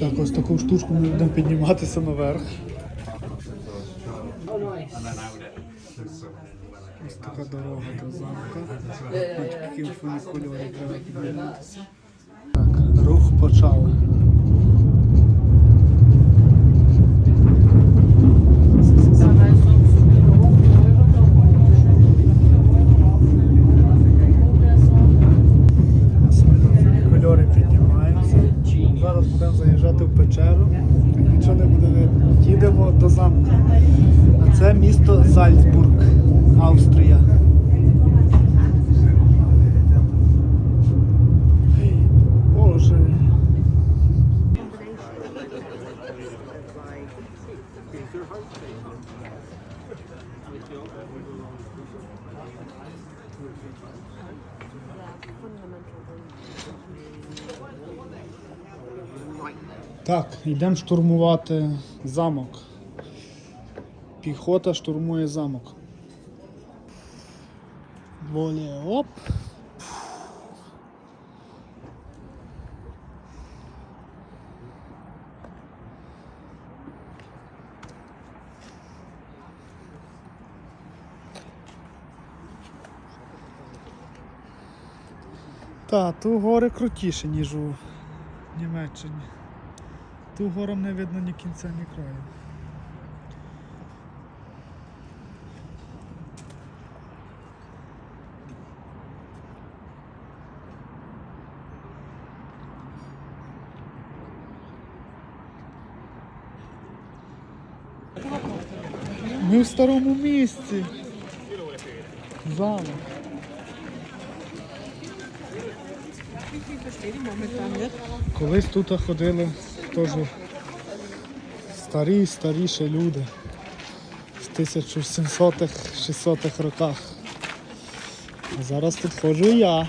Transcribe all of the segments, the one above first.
Так, ось таку штучку ми будемо підніматися наверх. Ось така дорога до замка. На такій фунікульорі треба підніматися. Так, рух почали. Кольори піднімаємося. Зараз будемо заїжджати в печеру. Так Нічого не буде видно. Їдемо до замку. А це місто Зальцбург, Австрія. Боже. Так, йдемо штурмувати замок. Піхота штурмує замок. Волі оп. Та, тут гори крутіше, ніж у Німеччині. Тут горам не видно ні кінця, ні краю. Ми в старому місці. Замок. Колись тут ходили теж старі, старіші люди з 1700-х, 600-х роках. А зараз тут ходжу я.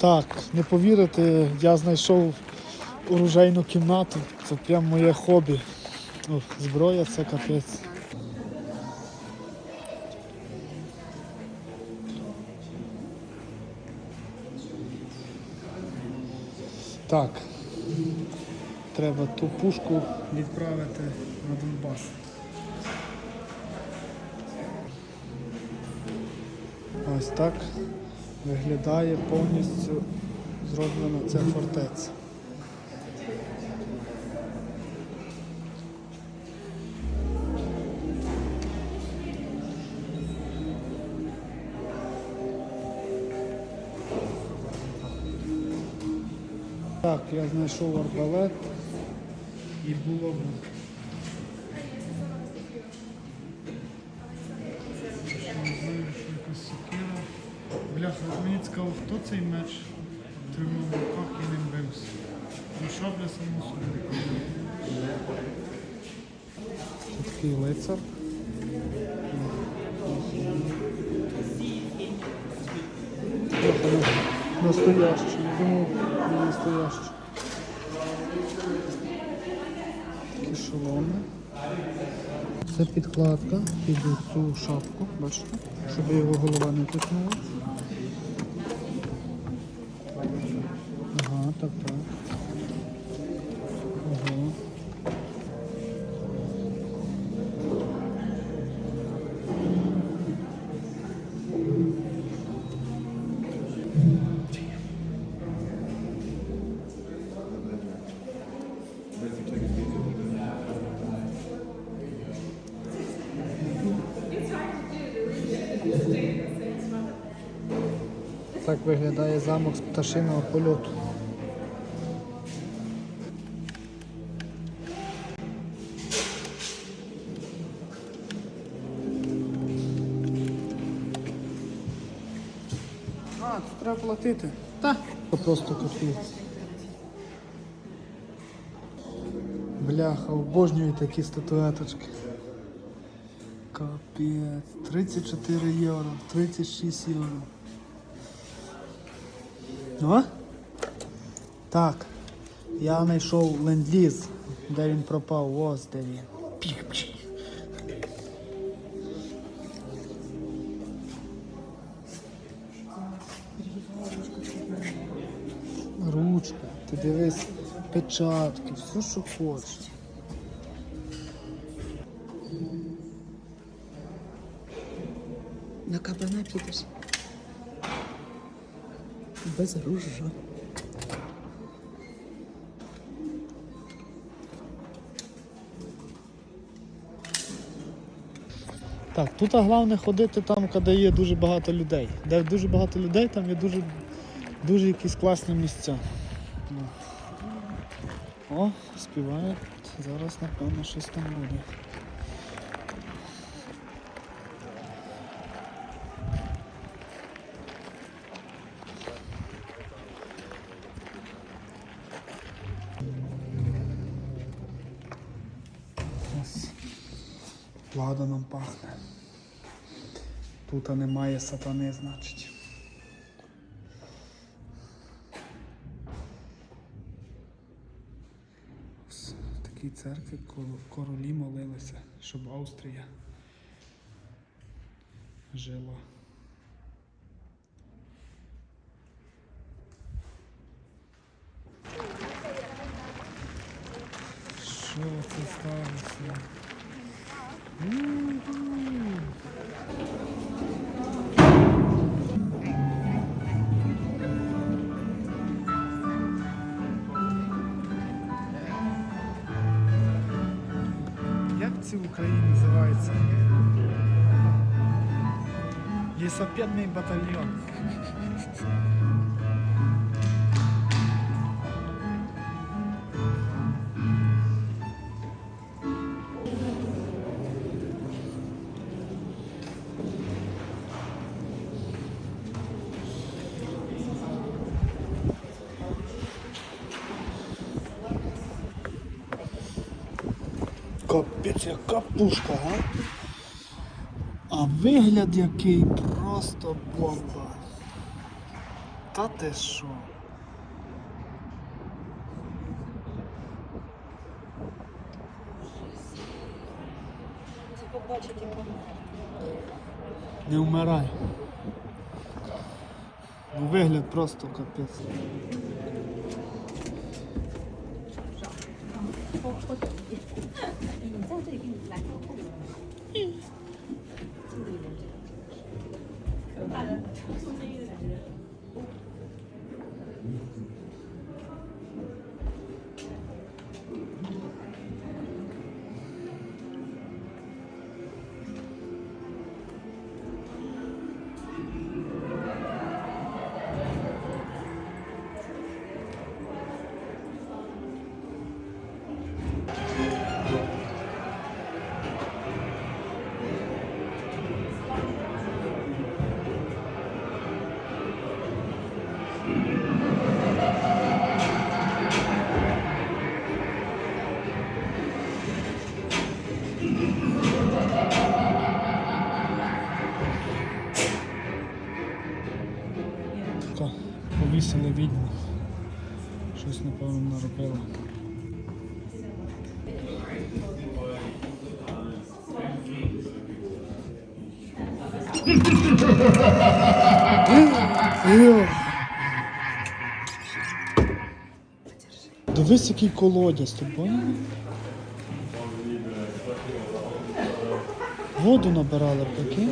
Так, не повірите, я знайшов оружейну кімнату. Це прям моє хобі. Ох, зброя це капець. Так. Треба ту пушку відправити на Донбас. Ось так виглядає повністю зроблена ця фортеця. Так, я знайшов арбалет і було. Цікаво, хто цей меч тримав в руках і ним бився. Ну шабля само собі. Це такий лицар. Настоящий, думав, не настоящий. Такі. Це підкладка під цю шапку, бачите, щоб його голова не торкнула. Так виглядає замок з пташиного польоту. А, тут треба платити. Так. Просто копійці. Бляха, обожнюю такі статуеточки. Капець. 34 євро, 36 євро. О? Так. Я знайшов ленд-ліз Де він пропав? Ось де він. Ручка, ти дивись, печатки, все, що хочеш. На кабана підеш. Без ружа. Так, тут головне ходити там, де є дуже багато людей. Де дуже багато людей, там є дуже, дуже якісь класні місця. Ну. О, співає. Зараз, напевно, щось там буде. Влада нам пахне. Тут немає сатани, значить. В такій церкві королі молилися, щоб Австрія жила. Що це сталося? Як це в Україні називається? Лісопедний батальйон. Капець, яка пушка, га? А вигляд який просто бомба. Та ти що? Не вмирай. Ну, вигляд просто капець. Напевно, Дивись, який колодязь тут? Воду набирали таки.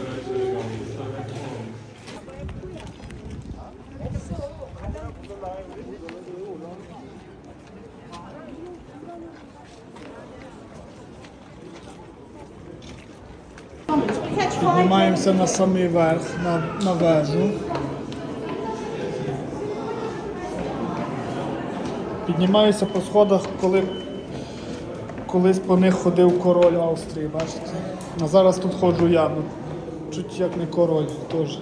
Піднімаємося на самий верх, на, на вежу. Піднімаюся по сходах, коли колись по них ходив король Австрії, бачите? А зараз тут ходжу я, ну, чуть як не король теж.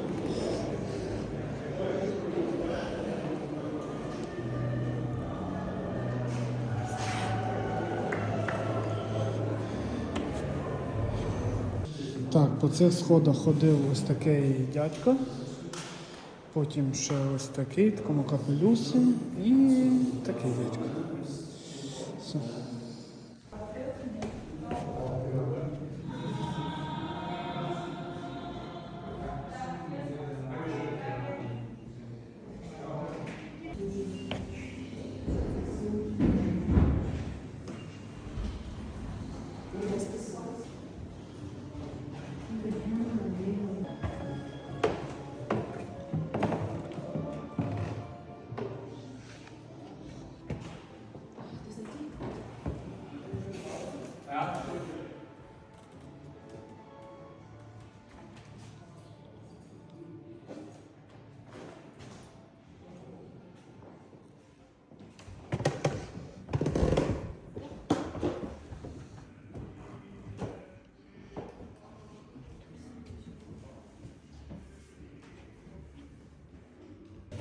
Так, по цих сходах ходив ось такий дядько. Потім ще ось такий, такому капелюсі і такий дядько.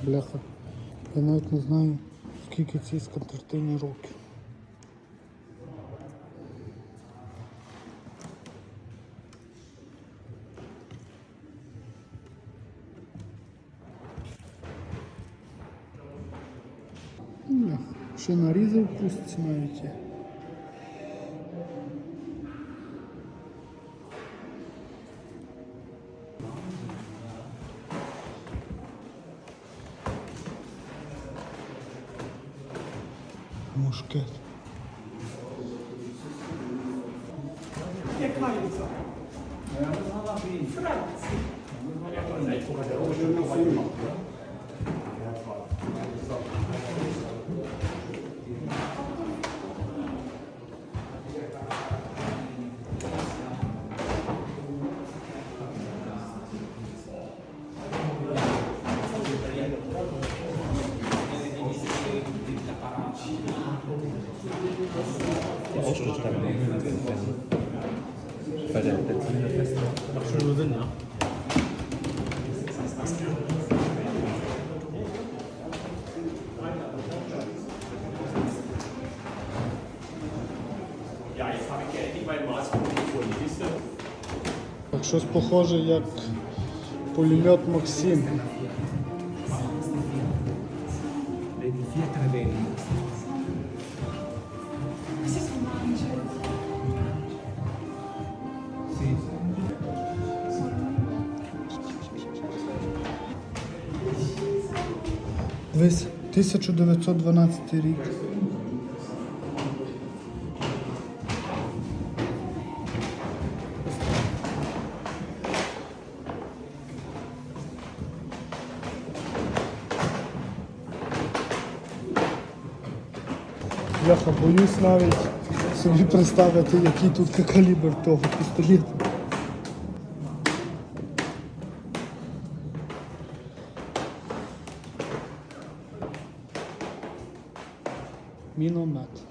Бляха. Я навіть не знаю, скільки цій скатертині років. Ще нарізав пустці навіть є. Maßpunkt gefunden, siehst du? Так щось похоже, як пулемет Максим. Дивись, 1912 рік. Бляха, боюсь навіть собі представити, який тут калібр того пістолету. Binomato